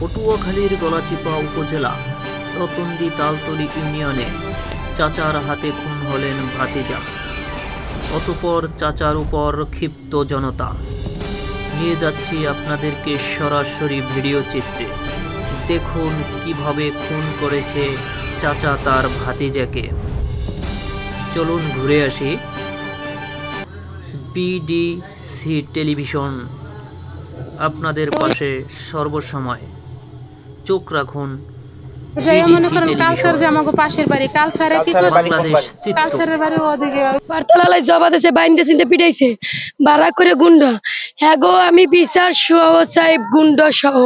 পটুয়াখালীর গলাচিপা উপজেলা, রতন্দি তালতলি ইউনিয়নে চাচার হাতে খুন হলেন ভাতিজা। অতপর চাচার উপর ক্ষিপ্ত জনতা। নিয়ে যাচ্ছি আপনাদেরকে সরাসরি ভিডিও চিত্রে। দেখুন কীভাবে খুন করেছে চাচা তার ভাতিজাকে। চলুন ঘুরে আসি। বিডিসি টেলিভিশন, আপনাদের পাশে সর্বসময়। চোখ রাখুন। মনে করেন কালচার যে আমাকে পাশের বাড়ি কালচারে কি করছে? কালচারের বাড়ি ওদিকে। পারতলায় জবা দেশে বাইন্দে চিনতে পিটাইছে। বাড়া করে গুন্ডা। হ্যাঁ গো আমি বিচার সহ চাই গুন্ড সহ।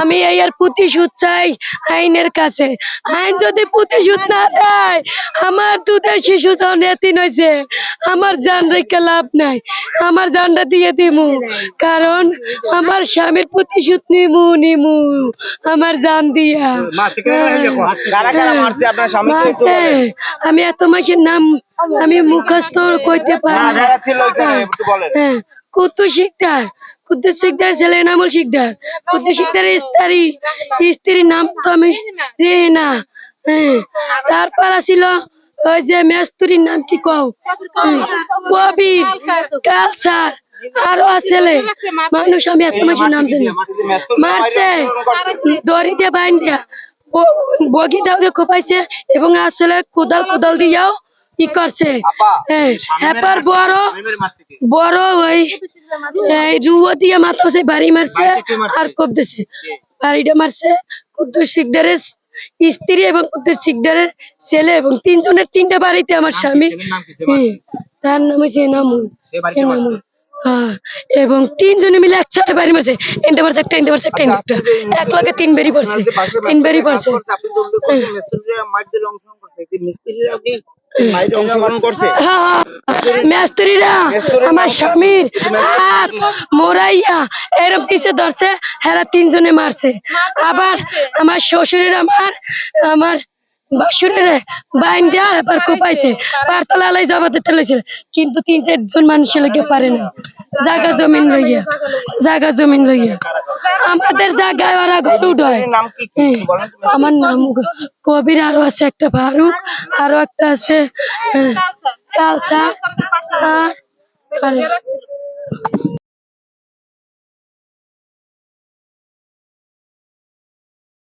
আমি এই আর প্রতিশোধ চাই আইনের কাছে। আইন যদি প্রতিশোধ না দেয় আমার দুধের শিশু যখন এতিন হয়েছে আমার জান রেখে লাভ নাই। আমার জানটা দিয়ে দিমু। কারণ আমার স্বামীর প্রতিশোধ নিমু নিমু। আমার জান দিয়া। মারছে আমি এত মাসের নাম আমি মুখস্থ কইতে পারি হ্যাঁ কুত্তু শিকদার। কুত্তু শিকদার ছেলে নামল শিকদার। কুত্তু শিকদারের স্ত্রী স্ত্রীর নাম তো আমি রেনা হ্যাঁ তারপর আসিল ওই যে মেস্তুরির নাম কি কও? হুম, কবির কালসার। আরও ছেলে। মানুষ আমি এত মাসের নাম জানি মারছে দড়ি দিয়ে বাইন দিয়া। বগি দাও দিয়ে কোপাইছে এবং আসলে কোদাল কোদাল দিয়াও ই করছে? হ্যাঁ হ্যাপার বড় বড় ওই রুয়ো দিয়ে মাথা সে বাড়ি মারছে আর কোপ দিছে বাড়িটা মারছে কুদ্দুর শিকদারের স্ত্রী এবং কুদ্দুর শিকদারের ছেলে এবং তিনজনের তিনটা বাড়িতে আমার স্বামী। হ্যাঁ, তার নাম হচ্ছে এনামুল। এনামুল। হ্যাঁ এবং তিনজনে মিলে একসাথে বাড়ি মারছে। এনতে পারছে একটা এনতে পারছে একটা একটা এক লগে তিন বেরি পড়ছে। তিন বেরি পড়ছে। অংশগ্রহণ করছে। মেস্ত্রিরা আমার স্বামীর মোরাইয়া পিছে ধরছে হেরা তিনজনে মারছে। আবার আমার শ্বশুরের আমার আমার বাসুরের বাইন দেওয়া এবার কোপাইছে। কিন্তু তিন চারজন মানুষ লেগে পারে না। জায়গা জমিন লইয়া। জায়গা জমিন লইয়া। আমাদের জায়গায় ওরা ঘর উঠায়? আমার নাম কবির আরও আছে একটা ফারুক আরও একটা আছে হ্যাঁ, কালসা। আর